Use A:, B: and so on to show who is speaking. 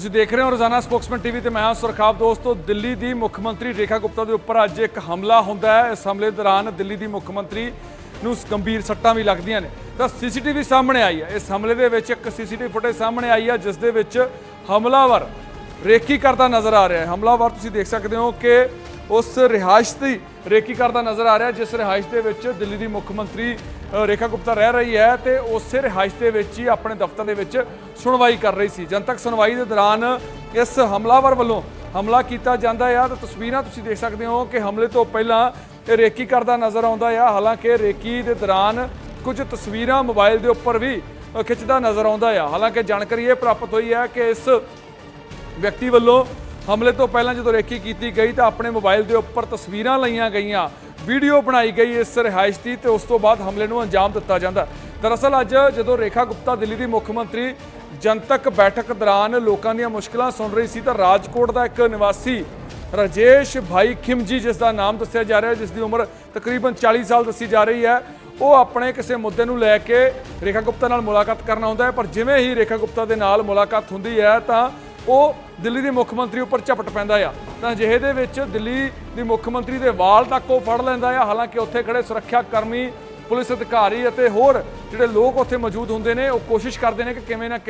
A: ਤੁਸੀਂ ਦੇਖ ਰਹੇ ਹੋ ਰੋਜ਼ਾਨਾ ਸਪੋਕਸਮੈਨ ਟੀਵੀ ਤੇ ਮੈਂ ਹਾਂ ਸੁਰਖਾਬ। ਦੋਸਤੋ, ਦਿੱਲੀ ਦੀ ਮੁੱਖ ਮੰਤਰੀ ਰੇਖਾ ਗੁਪਤਾ ਦੇ ਉੱਪਰ ਅੱਜ ਇੱਕ ਹਮਲਾ ਹੁੰਦਾ ਹੈ। ਇਸ ਹਮਲੇ ਦੌਰਾਨ ਦਿੱਲੀ ਦੀ ਮੁੱਖ ਮੰਤਰੀ ਨੂੰ ਗੰਭੀਰ ਸੱਟਾਂ ਵੀ ਲੱਗਦੀਆਂ ਨੇ। ਤਾਂ ਸੀਸੀਟੀਵੀ ਸਾਹਮਣੇ ਆਈ ਹੈ। ਇਸ ਹਮਲੇ ਦੇ ਵਿੱਚ ਇੱਕ ਸੀਸੀਟੀਵੀ ਫੁਟੇਜ ਸਾਹਮਣੇ ਆਈ ਹੈ, ਜਿਸ ਦੇ ਵਿੱਚ ਹਮਲਾਵਰ ਰੇਕੀ ਕਰਦਾ ਨਜ਼ਰ ਆ ਰਿਹਾ ਹੈ। ਹਮਲਾਵਰ ਤੁਸੀਂ ਦੇਖ ਸਕਦੇ ਹੋ ਕਿ ਉਸ ਰਿਹਾਇਸ਼ ਦੀ ਰੇਕੀ ਕਰਦਾ ਨਜ਼ਰ ਆ ਰਿਹਾ ਜਿਸ ਰਿਹਾਇਸ਼ ਦੇ ਵਿੱਚ ਦਿੱਲੀ ਦੀ ਮੁੱਖ ਮੰਤਰੀ ਰੇਖਾ ਗੁਪਤਾ ਰਹਿ ਰਹੀ ਹੈ ਤੇ ਉਸੇ ਰਿਹਾਇਸ਼ ਦੇ ਵਿੱਚ ਹੀ ਆਪਣੇ ਦਫ਼ਤਰ ਦੇ ਵਿੱਚ ਸੁਣਵਾਈ ਕਰ ਰਹੀ ਸੀ। ਜਨਤਕ ਸੁਣਵਾਈ ਦੇ ਦੌਰਾਨ ਇਸ ਹਮਲਾਵਰ ਵੱਲੋਂ ਹਮਲਾ ਕੀਤਾ ਜਾਂਦਾ ਆ ਤਾਂ ਤਸਵੀਰਾਂ ਤੁਸੀਂ ਦੇਖ ਸਕਦੇ ਹੋ ਕਿ ਹਮਲੇ ਤੋਂ ਪਹਿਲਾਂ ਇਹ ਰੇਕੀ ਕਰਦਾ ਨਜ਼ਰ ਆਉਂਦਾ ਆ। ਹਾਲਾਂਕਿ ਰੇਕੀ ਦੇ ਦੌਰਾਨ ਕੁਝ ਤਸਵੀਰਾਂ ਮੋਬਾਈਲ ਦੇ ਉੱਪਰ ਵੀ ਖਿੱਚਦਾ ਨਜ਼ਰ ਆਉਂਦਾ ਆ। ਹਾਲਾਂਕਿ ਜਾਣਕਾਰੀ ਇਹ ਪ੍ਰਾਪਤ ਹੋਈ ਹੈ ਕਿ ਇਸ ਵਿਅਕਤੀ ਵੱਲੋਂ ਹਮਲੇ ਤੋਂ ਪਹਿਲਾਂ ਜਦੋਂ ਰੇਕੀ ਕੀਤੀ ਗਈ ਤਾਂ ਆਪਣੇ ਮੋਬਾਈਲ ਦੇ ਉੱਪਰ ਤਸਵੀਰਾਂ ਲਈਆਂ ਗਈਆਂ, ਵੀਡੀਓ ਬਣਾਈ ਗਈ ਇਸ ਰਿਹਾਇਸ਼ ਦੀ ਤੇ ਉਸ ਤੋਂ ਬਾਅਦ ਹਮਲੇ ਨੂੰ ਅੰਜਾਮ ਦਿੱਤਾ ਜਾਂਦਾ। ਦਰਅਸਲ ਅੱਜ ਜਦੋਂ ਰੇਖਾ ਗੁਪਤਾ ਦਿੱਲੀ ਦੀ ਮੁੱਖ ਮੰਤਰੀ ਜਨਤਕ ਬੈਠਕ ਦੌਰਾਨ ਲੋਕਾਂ ਦੀਆਂ ਮੁਸ਼ਕਲਾਂ ਸੁਣ ਰਹੀ ਸੀ ਤਾਂ ਰਾਜਕੋਟ ਦਾ ਇੱਕ ਨਿਵਾਸੀ ਰਾਜੇਸ਼ ਭਾਈ ਖਿਮਜੀ, ਜਿਸ ਦਾ ਨਾਮ ਦੱਸਿਆ ਜਾ ਰਿਹਾ, ਜਿਸ ਦੀ ਉਮਰ ਤਕਰੀਬਨ 40 ਸਾਲ ਦੱਸੀ ਜਾ ਰਹੀ ਹੈ, ਉਹ ਆਪਣੇ ਕਿਸੇ ਮੁੱਦੇ ਨੂੰ ਲੈ ਕੇ ਰੇਖਾ ਗੁਪਤਾ ਨਾਲ ਮੁਲਾਕਾਤ ਕਰਨ ਆਉਂਦਾ ਹੈ। ਪਰ ਜਿਵੇਂ ਹੀ ਰੇਖਾ ਗੁਪਤਾ ਦੇ ਨਾਲ ਮੁਲਾਕਾਤ ਹੁੰਦੀ ਹੈ ਤਾਂ ਉਹ ਦਿੱਲੀ ਦੇ ਮੁੱਖ ਮੰਤਰੀ ਉੱਪਰ ਝਪਟ ਪੈਂਦਾ ਆ। ਤਾਂ ਅਜਿਹੇ ਦੇ ਵਿੱਚ ਦਿੱਲੀ ਦੀ ਮੁੱਖ ਮੰਤਰੀ ਦੇ ਵਾਲ ਤੱਕ ਉਹ ਫੜ ਲੈਂਦਾ ਆ। ਹਾਲਾਂਕਿ ਉੱਥੇ ਖੜੇ ਸੁਰੱਖਿਆ ਕਰਮੀ ਪੁਲਿਸ ਅਧਿਕਾਰੀ ਅਤੇ ਹੋਰ ਜਿਹੜੇ ਲੋਕ ਉੱਥੇ ਮੌਜੂਦ ਹੁੰਦੇ ਨੇ, ਉਹ ਕੋਸ਼ਿਸ਼ ਕਰਦੇ ਨੇ ਕਿ ਕਿਵੇਂ ਨਾ ਕਿਵੇਂ